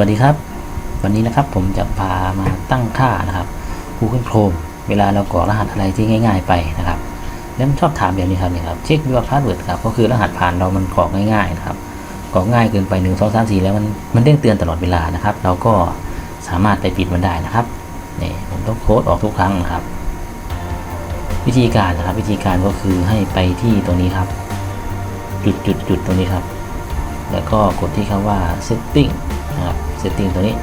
วัสดีครับ วันนี้นะครับผมจะพามาตั้งค่านะครับ Google Chrome เวลาเรากรอกรหัสอะไรที่ง่าย ๆ ไปนะครับ แล้วชอบถามแบบนี้ครับเนี่ยครับเช็คยูพาสเวิร์ดครับก็คือรหัสผ่านเรามันกรอกง่ายๆนะครับกรอกง่ายเกินไป1 2 3 4 แล้วมันมันเด้งเตือนตลอดเวลานะครับ เราก็สามารถไปปิดมันได้นะครับนี่ผมต้องโค้ดออกทุกครั้งนะครับ วิธีการนะครับ วิธีการก็คือให้ไปที่ตรงนี้ครับ จุดจุดจุดตรงนี้ครับ แล้วก็กดที่คำว่า setting นะครับ setting ตัวนี้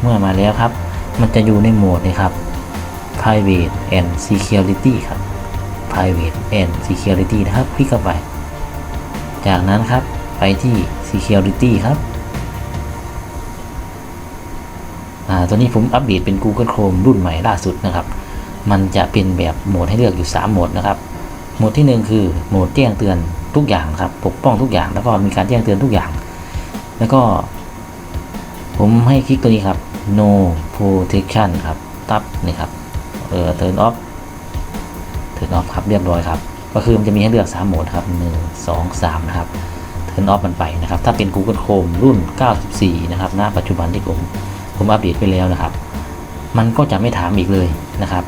เมื่อมาแล้วครับ มันจะอยู่ในโหมดนี้ครับ private and security ครับ private and security นะครับ คลิกเข้าไป จากนั้นครับ ไปที่ security ครับอ่าตัวนี้ผมอัปเดตเป็น Google Chrome รุ่นใหม่ล่าสุดนะครับ มันจะเป็นแบบโหมดให้เลือกอยู่ 3 โหมดนะครับ โหมดที่ 1 คือโหมดแจ้งเตือนทุกอย่างครับ ปกป้องทุกอย่าง แล้วก็มีการแจ้งเตือนทุกอย่าง แล้วก็ ผมให้คลิกตัวนี้ครับ no protection ครับตับนี่ครับเออ turn off turn off ครับเรียบร้อยครับ ก็คือมันจะมีให้เลือก 3 โหมดครับ1 2 3 นะครับ turn off มันไปนะครับ ถ้าเป็น Google Chrome รุ่น 94 นะครับณปัจจุบันที่ผมผมอัปเดตไปแล้วนะครับ มันก็จะไม่ถามอีกเลยนะครับ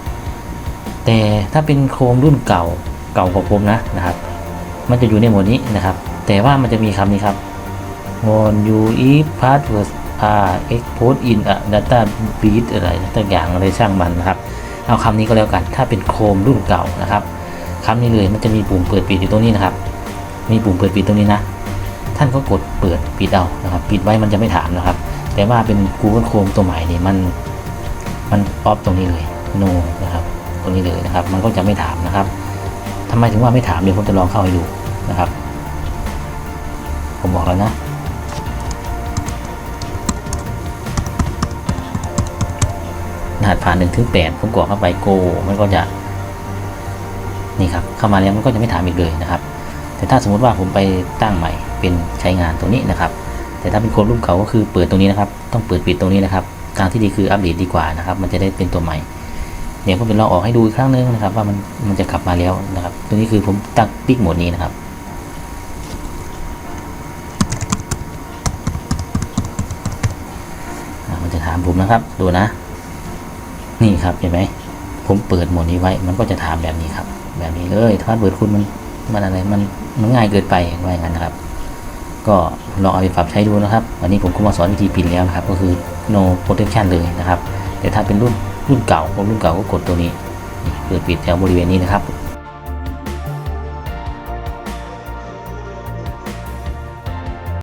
แต่ถ้าเป็นโคมรุ่นเก่าเก่ากว่าผมนะนะครับ มันจะอยู่ในโหมดนี้นะครับ แต่ว่ามันจะมีคำนี้ครับ on you if password are exposed in a data breach อะไรต่างอย่างอะไรช่างมันนะครับ เอาคำนี้ก็แล้วกัน ถ้าเป็นโคมรุ่นเก่านะครับคำนี้เลยมันจะมีปุ่มเปิดปิดอยู่ตรงนี้นะครับ มีปุ่มเปิดปิดตรงนี้นะ ท่านก็กดเปิดปิดเอานะครับ ปิดไว้มันจะไม่ถามนะครับ แต่ว่าเป็น Google Chrome ตัวใหม่นี่มันมันป๊อปตรงนี้เลย no นะครับ ตรงนี้เลยนะครับ มันก็จะไม่ถามนะครับทำไมถึงว่าไม่ถามเดี๋ยวผมจะลองเข้าให้ดูนะครับ ผมบอกแล้วนะ รหัสผ่าน1ถึง8ผมกรอกเข้าไปโกมันก็จะนี่ครับเข้ามาแล้วมันก็จะไม่ถามอีกเลยนะครับ แต่ถ้าสมมติว่าผมไปตั้งใหม่เป็นใช้งานตรงนี้นะครับ แต่ถ้าเป็นโค้ดรุ่นเก่าก็คือเปิดตรงนี้นะครับ ต้องเปิดปิดตรงนี้นะครับทางที่ดีคืออัปเดตดีกว่านะครับ มันจะได้เป็นตัวใหม่เดี๋ยวผมจะลองออกให้ดูอีกครั้งนึงนะครับ ว่ามันมันจะกลับมาแล้วนะครับ ตัวนี้คือผมตั้งปิกโหมดนี้นะครับมันจะถามผมนะครับดูนะ นี่ครับเห็นไหมผมเปิดโหมดนี้ไว้ มันก็จะถามแบบนี้ครับ แบบนี้เลยถ้าเปิดคุณมันมันอะไรมันมันง่ายเกินไปว่าอย่างนั้นนะครับ ก็ลองเอาไปปรับใช้ดูนะครับ วันนี้ผมก็มาสอนวิธีปินแล้วนะครับ ก็คือ no protection เลยนะครับ แต่ถ้าเป็นรุ่นรุ่นเก่ารุ่นเก่าก็กดตัวนี้ เปิดปิดแถวบริเวณนี้นะครับ